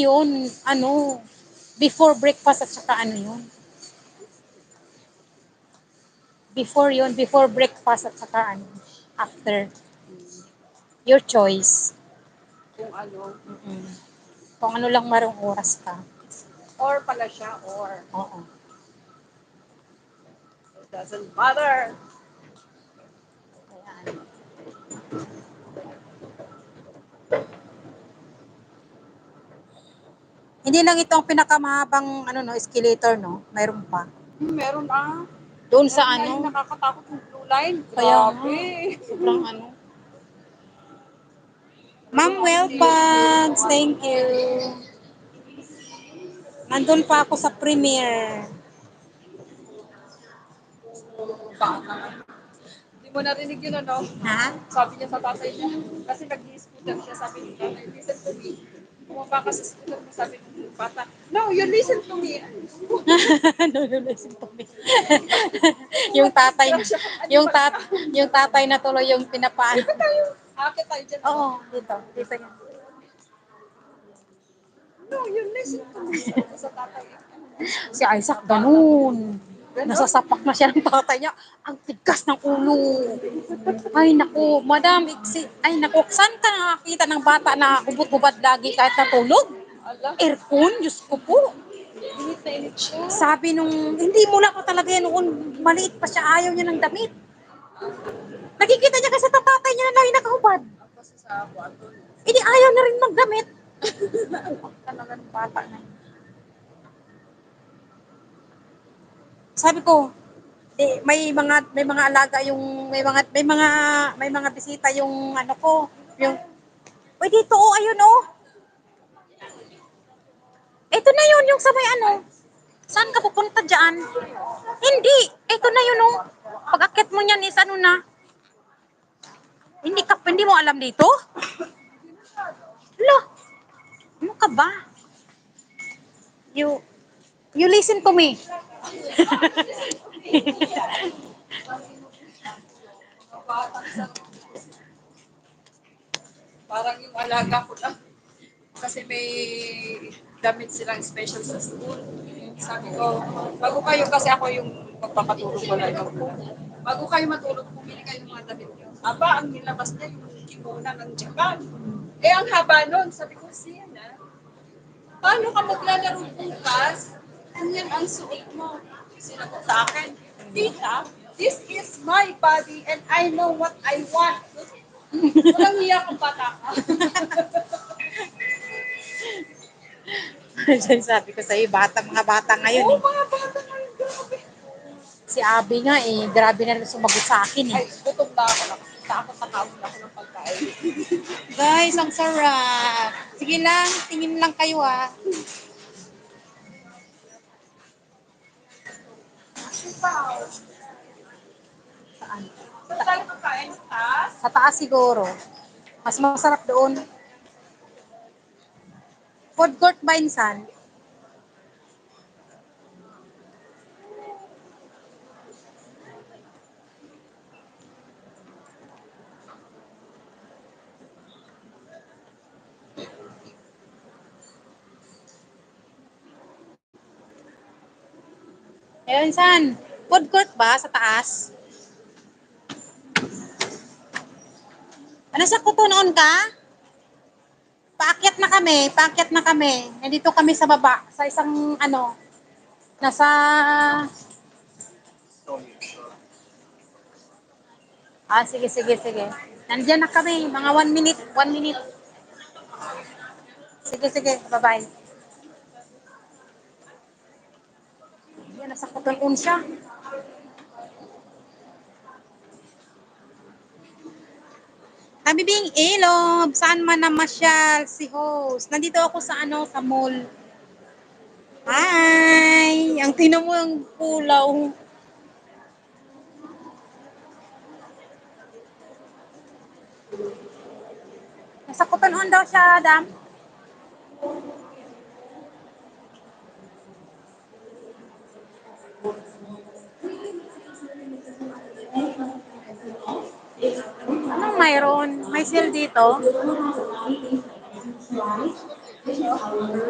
Yun, ano, before breakfast at saka ano yun. Before yun, before breakfast at saka ano, after. Your choice. Kung ano. Mm-mm. Kung ano lang marong oras ka. Or pala siya, or. Oo. It doesn't matter. Hindi lang ito ang pinakamahabang ano no, escalator no. Mayroon pa. Hmm, meron ah. Doon sa Meron nga yung ano, nakakatakot yung blue line. Kaya Grabe. sobrang ano. Ma'am, well bags. Thank you. Nandun pa ako sa premiere. Hindi mo narinig yun ano? Ha? Sabi niya sa tatay niya. Kasi nag-scooter siya. Sabi niya, listen to me. Bumaba ka sa scooter mo. Sabi ng bata, no, you listen to me. no, no, listen to me. yung tatay, yung tat, yung tatay na tuloy yung pinapaan. Dito tayo. Akit tayo dyan. Oo, dito. Dito yan. No, you listen to me. Sa tatay. Si Isaac, ganun. Nasasapak na siya ng tatay niya. Ang tigas ng ulo. Ay, naku, madam, iksi, ay, naku, saan ka nakakita ng bata na hubot-hubad lagi kahit natulog? Aircon, Diyos ko po. init na init siya. Sabi nung, hindi mula pa talaga yan noon, maliit pa siya, ayaw niya ng damit. Nakikita niya kasi sa tatay niya na lagi nakahubad. Hindi ayaw na rin magdamit. talaga ng bata na yun. Sabi ko, di, may mga may mga alaga yung may mga may mga may mga bisita yung ano ko, yung Uy, dito oh, ayun oh. Ito na yun, yung sa may ano. Saan ka pupunta dyan? Hindi, ito na yun oh. Pag akit mo niyan is ano na. Hindi ka, hindi mo alam dito? Lo, ano ka ba? You, you listen to me. Parang yung alaga ko lang. Kasi may damit silang special sa school. Sabi ko, bago kayo, kasi ako yung magpapatulog ko lang ako. Bago kayo matulog, pumili kayo ng mga damit nyo. Aba, ang nilabas niya yung kimona ng Japan. Eh, ang haba nun. Sabi ko, siya na. Paano ka maglalaro bukas? Ganyan ang suot mo. Sinagot sa akin, Tita, this is my body and I know what I want. Walang hiya kung bata ka. Sabi ko sa'yo, bata, mga bata ngayon Oo, eh. mga bata ngayon, grabe. Si Abby nga eh, grabe na rin sumagot sa akin eh. Ay, gutom na ako. Takot na kaon ako ng pagkain. Guys, ang sarap. Sige lang, tingin lang kayo ah. Saan? Pagkain? Taas? Sa taas siguro. Mas masarap doon. Food court ba insan? Ayun, insan. Food court ba sa taas? Ano sa kuto noon ka? Paakyat na kami, paakyat na kami. Nandito kami sa baba, sa isang ano, nasa... Ah, sige, sige, sige. Nandiyan na kami, mga one minute, one minute. Sige, sige, bye-bye. Yan, nasa kuton siya. Kami bing Elob, saan man namasyal si host. Nandito ako sa ano, sa mall. Hi! Ang tinan mo yung pulaw. Nasa Cotonou daw siya, Adam. Anong mayroon? May sale dito?